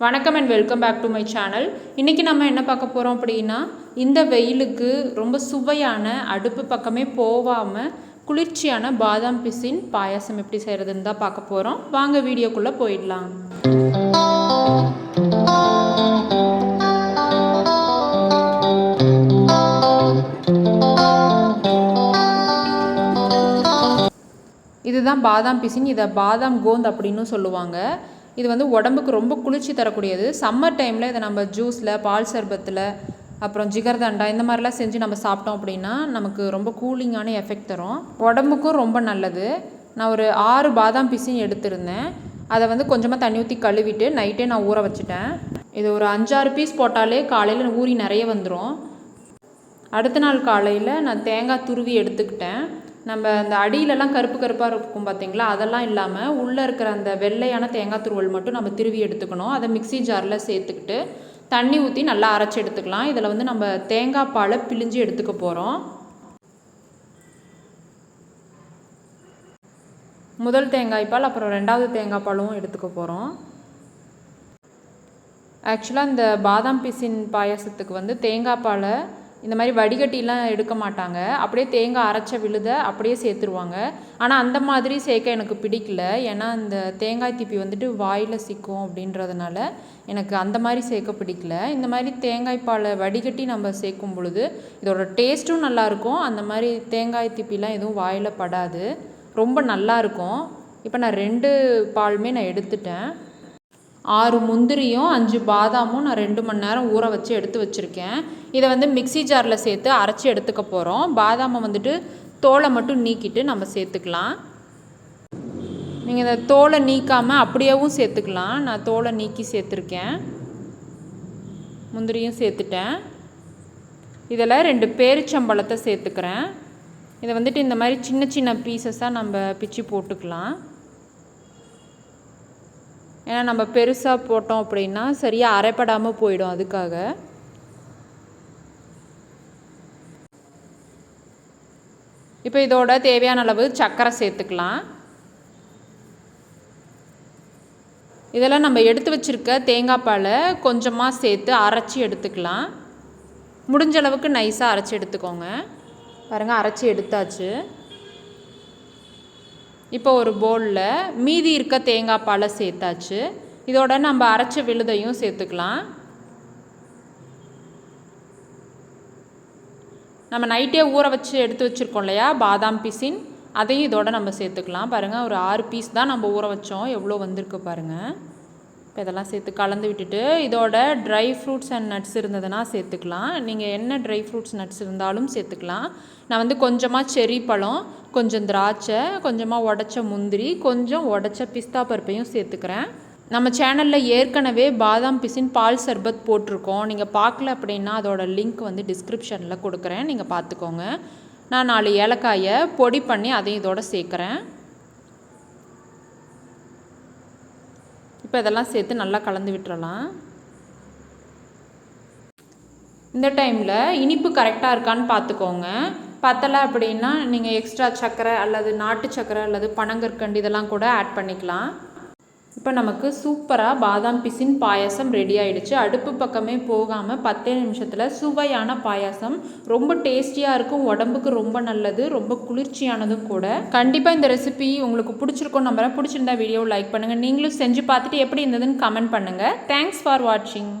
வணக்கம் and welcome back to my channel இன்றைக்கி நம்ம என்ன பார்க்க போகிறோம் அப்படின்னா இந்த வெயிலுக்கு ரொம்ப சுவையான அடுப்பு பக்கமே போகாமல் குளிர்ச்சியான பாதாம் பிசின் பாயாசம் எப்படி செய்கிறதுன்னு தான் பார்க்க போகிறோம் வாங்க வீடியோக்குள்ளே போயிடலாம். இதுதான் பாதாம் பிசின். இதை பாதாம் கோந்த் அப்படின்னு சொல்லுவாங்க. இது வந்து உடம்புக்கு ரொம்ப குளிர்ச்சி தரக்கூடியது. சம்மர் டைமில் இதை நம்ம ஜூஸில் பால் சர்பத்தில் அப்புறம் ஜிகர்தண்டா இந்த மாதிரிலாம் செஞ்சு நம்ம சாப்பிட்டோம் அப்படின்னா நமக்கு ரொம்ப கூலிங்கான எஃபெக்ட் தரும். உடம்புக்கும் ரொம்ப நல்லது. நான் ஒரு ஆறு பாதாம் பிசின் எடுத்திருந்தேன். அதை வந்து கொஞ்சமாக தண்ணி ஊற்றி கழுவிட்டு நைட்டே நான் ஊற வச்சுட்டேன். இது ஒரு அஞ்சாறு பீஸ் போட்டாலே காலையில் ஊறி நிறைய வந்துடும் அடுத்த நாள் காலையில் நான் தேங்காய் துருவி எடுத்துக்கிட்டேன். நம்ம அந்த அடியிலலாம் கருப்பு கருப்பாக இருக்கும் பார்த்தீங்களா அதெல்லாம் இல்லாமல் உள்ளே இருக்கிற அந்த வெள்ளையான தேங்காய் துருவல் மட்டும் நம்ம திருவி எடுத்துக்கணும். அதை மிக்சி ஜாரில் சேர்த்துக்கிட்டு தண்ணி ஊற்றி நல்லா அரைச்சி எடுத்துக்கலாம். இதில் வந்து நம்ம தேங்காய் பாலை பிழிஞ்சு எடுத்துக்க போகிறோம் முதல் தேங்காய் பால் அப்புறம் ரெண்டாவது தேங்காய் பாலும் எடுத்துக்க போகிறோம் ஆக்சுவலாக இந்த பாதாம் பிசின் பாயாசத்துக்கு வந்து தேங்காய் பாலை இந்த மாதிரி வடிகட்டிலாம் எடுக்க மாட்டாங்க. அப்படியே தேங்காய் அரைச்ச விழுத அப்படியே சேர்த்துருவாங்க. ஆனால் அந்த மாதிரி சேர்க்க எனக்கு பிடிக்கல. ஏன்னா இந்த தேங்காய் திப்பி வந்துட்டு வாயில் சிக்கும் அப்படின்றதுனால எனக்கு அந்த மாதிரி சேர்க்க பிடிக்கல. இந்த மாதிரி தேங்காய் பாலை வடிகட்டி நம்ம சேர்க்கும் பொழுது இதோட டேஸ்ட்டும் நல்லாயிருக்கும் அந்த மாதிரி தேங்காய் திப்பிலாம் எதுவும் வாயில் படாது. ரொம்ப நல்லாயிருக்கும் இப்போ நான் ரெண்டு பாலுமே நான் எடுத்துட்டேன். ஆறு முந்திரியும் அஞ்சு பாதாமும் நான் ரெண்டு மணி நேரம் ஊற வச்சு எடுத்து வச்சுருக்கேன். இதை வந்து மிக்சி ஜாரில் சேர்த்து அரைச்சி எடுத்துக்க போகிறோம் பாதாமை வந்துட்டு தோலை மட்டும் நீக்கிட்டு நம்ம சேர்த்துக்கலாம். நீங்கள் இந்த தோலை நீக்காமல் அப்படியேவும் சேர்த்துக்கலாம். நான் தோலை நீக்கி சேர்த்துருக்கேன். முந்திரியும் சேர்த்துட்டேன். இதில் ரெண்டு பேரிச்சம்பழத்தை சேர்த்துக்கிறேன். இதை வந்துட்டு இந்த மாதிரி சின்ன சின்ன பீசஸாக நம்ம பிச்சு போட்டுக்கலாம். ஏன்னா நம்ம பெருசாக போட்டோம் அப்படின்னா சரியாக அரைப்படாமல் போயிடும் அதுக்காக. இப்போ இதோட தேவையான அளவு சர்க்கரை சேர்த்துக்கலாம். இதெல்லாம் நம்ம எடுத்து வச்சுருக்க தேங்காய் பாலை கொஞ்சமாக சேர்த்து அரைச்சி எடுத்துக்கலாம். முடிஞ்ச அளவுக்கு நைஸாக அரைச்சி எடுத்துக்கோங்க. பாருங்கள் அரைச்சி எடுத்தாச்சு. இப்போ ஒரு பவுலில் மீதி இருக்க தேங்காய் பாலை சேர்த்தாச்சு. இதோட நம்ம அரைச்ச விழுதையும் சேர்த்துக்கலாம். நம்ம நைட்டே ஊற வச்சு எடுத்து வச்சுருக்கோம் இல்லையா? பாதாம் பிசின். அதையும் இதோட நம்ம சேர்த்துக்கலாம். பாருங்கள் ஒரு ஆறு பீஸ் தான் நம்ம ஊற வச்சோம். எவ்வளோ வந்திருக்கு பாருங்கள் இப்போ இதெல்லாம் சேர்த்து கலந்து விட்டுட்டு இதோட ட்ரை ஃப்ரூட்ஸ் அண்ட் நட்ஸ் இருந்ததுன்னா சேர்த்துக்கலாம். நீங்கள் என்ன ட்ரை ஃப்ரூட்ஸ் நட்ஸ் இருந்தாலும் சேர்த்துக்கலாம். நான் வந்து கொஞ்சமாக செரி பழம் கொஞ்சம் திராட்சை கொஞ்சமாக உடச்ச முந்திரி கொஞ்சம் உடச்ச பிஸ்தா பருப்பையும் சேர்த்துக்கிறேன். நம்ம சேனலில் ஏற்கனவே பாதாம் பிசின் பால் சர்பத் போட்டிருக்கோம். நீங்கள் பார்க்கல அப்படின்னா அதோட லிங்க் வந்து டிஸ்கிரிப்ஷனில் கொடுக்குறேன். நீங்கள் பார்த்துக்கோங்க. நான் நாலு ஏலக்காயை பொடி பண்ணி அதையும் இதோட சேர்க்குறேன். இப்போ இதெல்லாம் சேர்த்து நல்லா கலந்து விட்டுறலாம். இந்த டைமில் இனிப்பு கரெக்டாக இருக்கான்னு பார்த்துக்கோங்க பத்தலை அப்படின்னா நீங்கள் எக்ஸ்ட்ரா சர்க்கரை அல்லது நாட்டு சர்க்கரை அல்லது பனங்கற்கண்டு இதெல்லாம் கூட ஆட் பண்ணிக்கலாம். இப்போ நமக்கு சூப்பராக பாதாம் பிசின் பாயாசம் ரெடி ஆயிடுச்சு. அடுப்பு பக்கமே போகாமல் பத்தே நிமிஷத்தில் சுவையான பாயாசம். ரொம்ப டேஸ்டியாக இருக்கும் உடம்புக்கு ரொம்ப நல்லது ரொம்ப குளிர்ச்சியானதும் கூட. கண்டிப்பாக இந்த ரெசிபி உங்களுக்கு பிடிச்சிருக்கும் நம்பரை பிடிச்சிருந்தா வீடியோ லைக் பண்ணுங்கள் நீங்களும் செஞ்சு பார்த்துட்டு எப்படி இருந்ததுன்னு கமெண்ட் பண்ணுங்கள் தேங்க்ஸ் ஃபார் வாட்சிங்